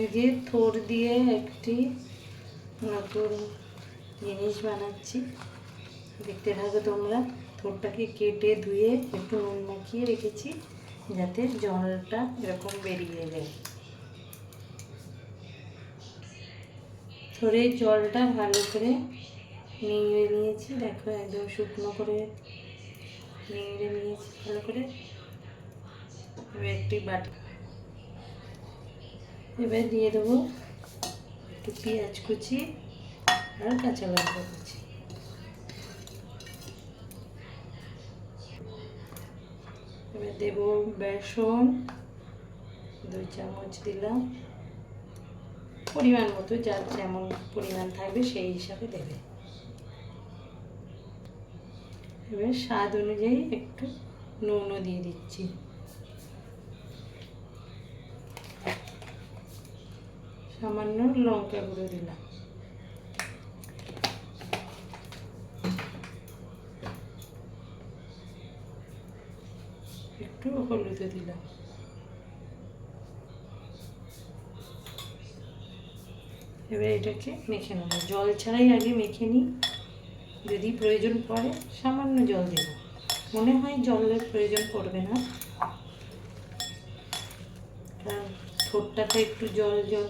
এই থোর দিয়ে একটি নতুন জিনিস বানাচ্ছি। দেখতে থাকো তোমরা থোরটাকে কেটে ধুয়ে একটু নুন মাখিয়ে রেখেছি, যাতে জলটা এরকম বেরিয়ে যায়। থোড়ের জলটা ভালো করে নিংড়ে নিয়েছি, দেখো একদম শুকনো করে নিংড়ে নিয়েছি ভালো করে। একটি বাটি এবার দিয়ে দেবো একটু পেঁয়াজ কুচি আর কাঁচা লঙ্কা কুচি। এবার দেব বেসন, দুই চামচ দিলাম। পরিমাণ মতো, যার যেমন পরিমাণ থাকবে সেই হিসাবে দেবে। এবার স্বাদ অনুযায়ী একটু নুনও দিয়ে দিচ্ছি। সামান্য লঙ্কা গুঁড়ো দিলাম। একটু হলুদও দিলাম। এবার এটাকে মেখে নেব। জল ছাড়াই আগে মেখে নিই। যদি প্রয়োজন পড়ে, সামান্য জল দেব। মনে হয় জলের প্রয়োজন পড়বে না। কারণ ঠোঁটটাতে একটু জল জল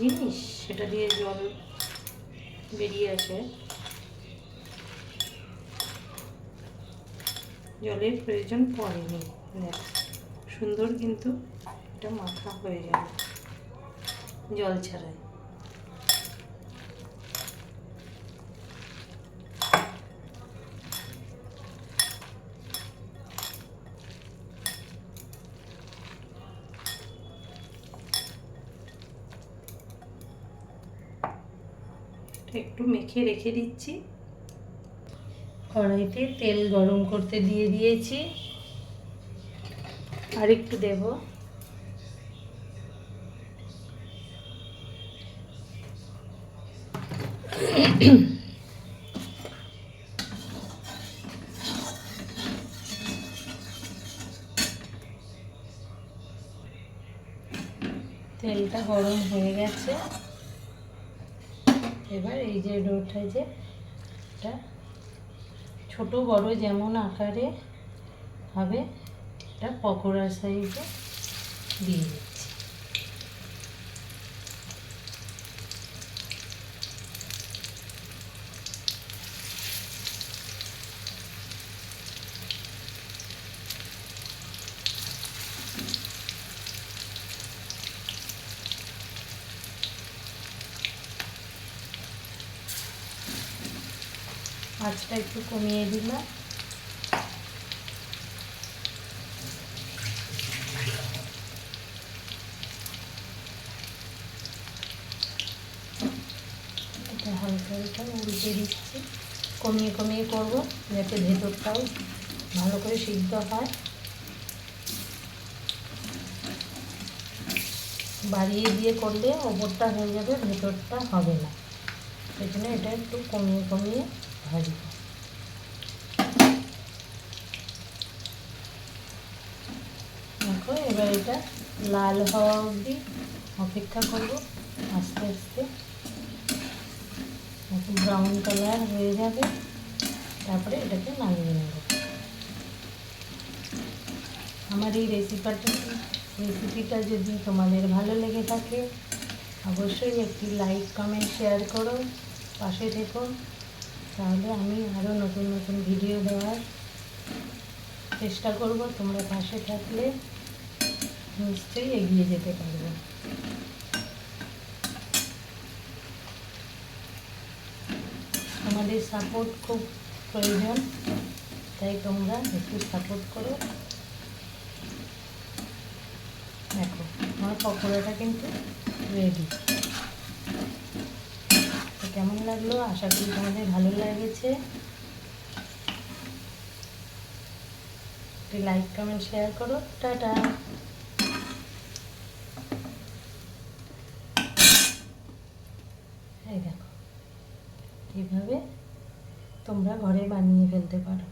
জিনিস, সেটা দিয়ে জল বেরিয়ে আসে। জলের প্রয়োজন পড়েনি, দেখ। সুন্দর কিন্তু এটা মাখা হয়ে যাবে, জল ছাড়াই। একটু মেখে রেখে দিচ্ছি। কড়াইতে তেল গরম করতে দিয়ে দিয়েছি। আর একটু দেব। তেলটা গরম হয়ে গেছে। এবার এই যে ডোটা যে, এটা ছোট বড় যেমন আকারে হবে, এটা পকোড়া সাইজে দিয়ে আঁচটা একটু কমিয়ে দিলাম। হালকা হালকা উল্টে দিচ্ছি। কমিয়ে কমিয়ে করব, যাতে ভেতরটাও ভালো করে সিদ্ধ হয়। বাড়িয়ে দিয়ে করলে ওপরটা হয়ে যাবে, ভেতরটা হবে না। জন্য এটা একটু কমিয়ে কমিয়ে এবার এটা লাল হওয়া অবধি অপেক্ষা করব, আস্তে আস্তে। ব্রাউন কালার হয়ে যাবে। তারপরে এটাকে নামিয়ে নেব। আমার এই রেসিপিটা রেসিপিটা যদি তোমাদের ভালো লেগে থাকে, অবশ্যই একটি লাইক কমেন্ট শেয়ার করো। পাশে থেকো। তাহলে আমি আরও নতুন নতুন ভিডিও দেওয়ার চেষ্টা করব। তোমরা পাশে থাকলে নিশ্চয়ই এগিয়ে যেতে পারবে। আমাদের সাপোর্ট খুব প্রয়োজন, তাই তোমরা একটু সাপোর্ট করো। দেখো, আমার পকোড়াটা কিন্তু রেডি কেমন লাগল? আশা করি তোমাদের ভালো লেগেছে। একটু লাইক, কমেন্ট, শেয়ার করো। টাটা। এই দেখো, এইভাবে তোমরা ঘরে বানিয়ে ফেলতে পারো।